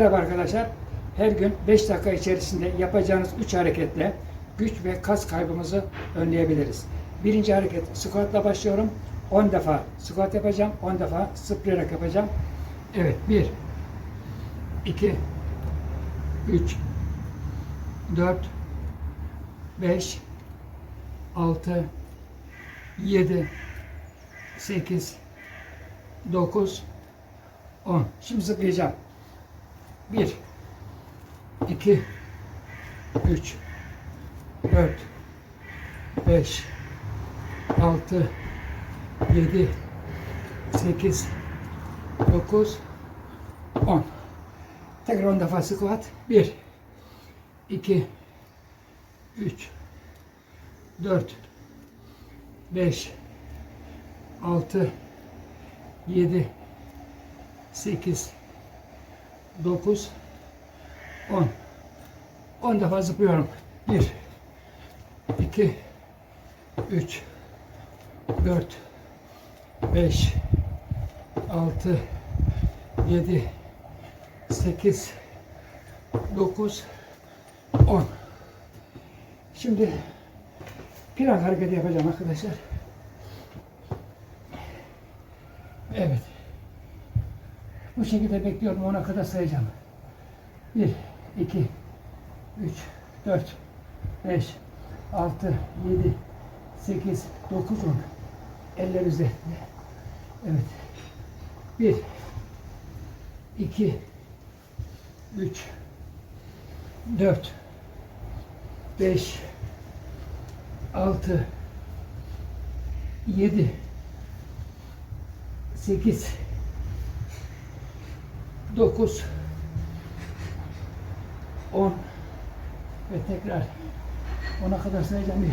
Merhaba arkadaşlar. Her gün 5 dakika içerisinde yapacağınız 3 hareketle güç ve kas kaybımızı önleyebiliriz. Birinci hareket squatla başlıyorum. 10 defa squat yapacağım. 10 defa zıplayarak yapacağım. Evet. 1 2 3 4 5 6 7 8 9 10. Şimdi zıplayacağım. 1 2 3 4 5 6 7 8 9 10 Tekrar 10 defa squat. 1 2 3 4 5 6 7 8 9 10 10 defa zıplıyorum. 1 2 3 4 5 6 7 8 9 10 Şimdi plan hareketi yapacağım arkadaşlar. Evet. Bu şekilde bekliyorum. Ona kadar sayacağım. 1, 2, 3, 4, 5, 6, 7, 8, 9, 10. Eller üzerinde. Evet. 1, 2, 3, 4, 5, 6, 7, 8, 9, 10 ve tekrar. 10'a kadar sayacağım. 1,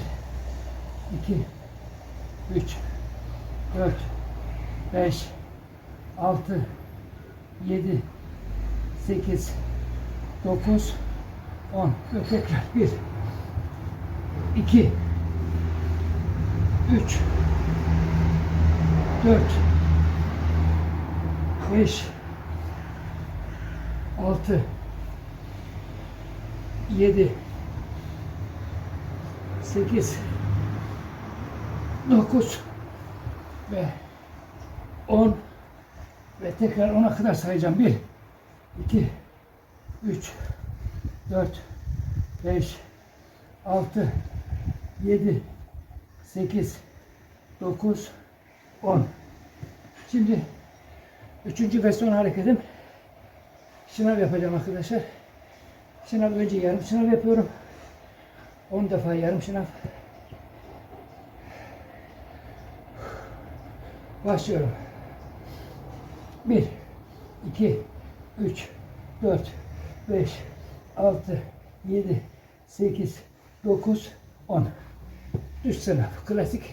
2, 3, 4, 5, 6, 7, 8, 9, 10 ve tekrar. 1, 2, 3, 4, 5, 6, 7, 8, 9 ve 10 ve tekrar 10'a kadar sayacağım. 1, 2, 3, 4, 5, 6, 7, 8, 9, 10. Şimdi üçüncü ve son hareketim şınav yapacağım arkadaşlar. Şınav önce yarım şınav yapıyorum. 10 defa yarım şınav. Başlıyorum. 1 2 3 4 5 6 7 8 9 10 Düz sınav. Klasik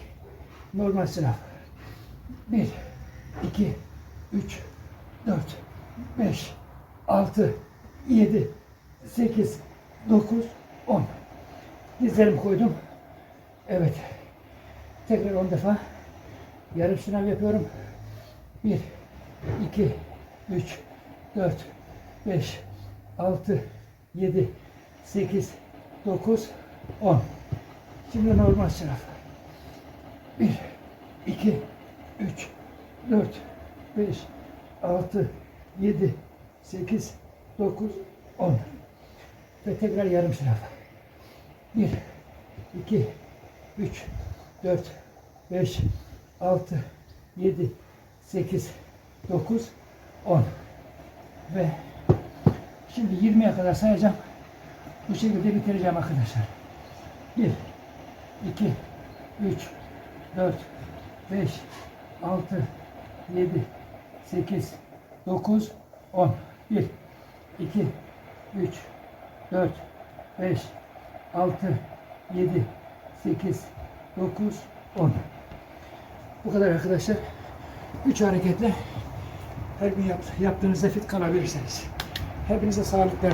normal sınav. 1 2 3 4 5 6 7 8 9 10 Dizlerimi koydum. Evet. Tekrar 10 defa yarım sınav yapıyorum. 1 2 3 4 5 6 7 8 9 10 Şimdi normal sınav. 1 2 3 4 5 6 7 8 9 10 ve tekrar yarım sınav. 1 2 3 4 5 6 7 8 9 10 ve şimdi 20'ye kadar sayacağım. Bu şekilde bitireceğim arkadaşlar. 1 2 3 4 5 6 7 8 9 10 1 2 3 4 5 6 7 8 9 10 Bu kadar arkadaşlar. 3 hareketle her gün yap, yaptığınızda fit kalabilirsiniz. Hepinize sağlıklar.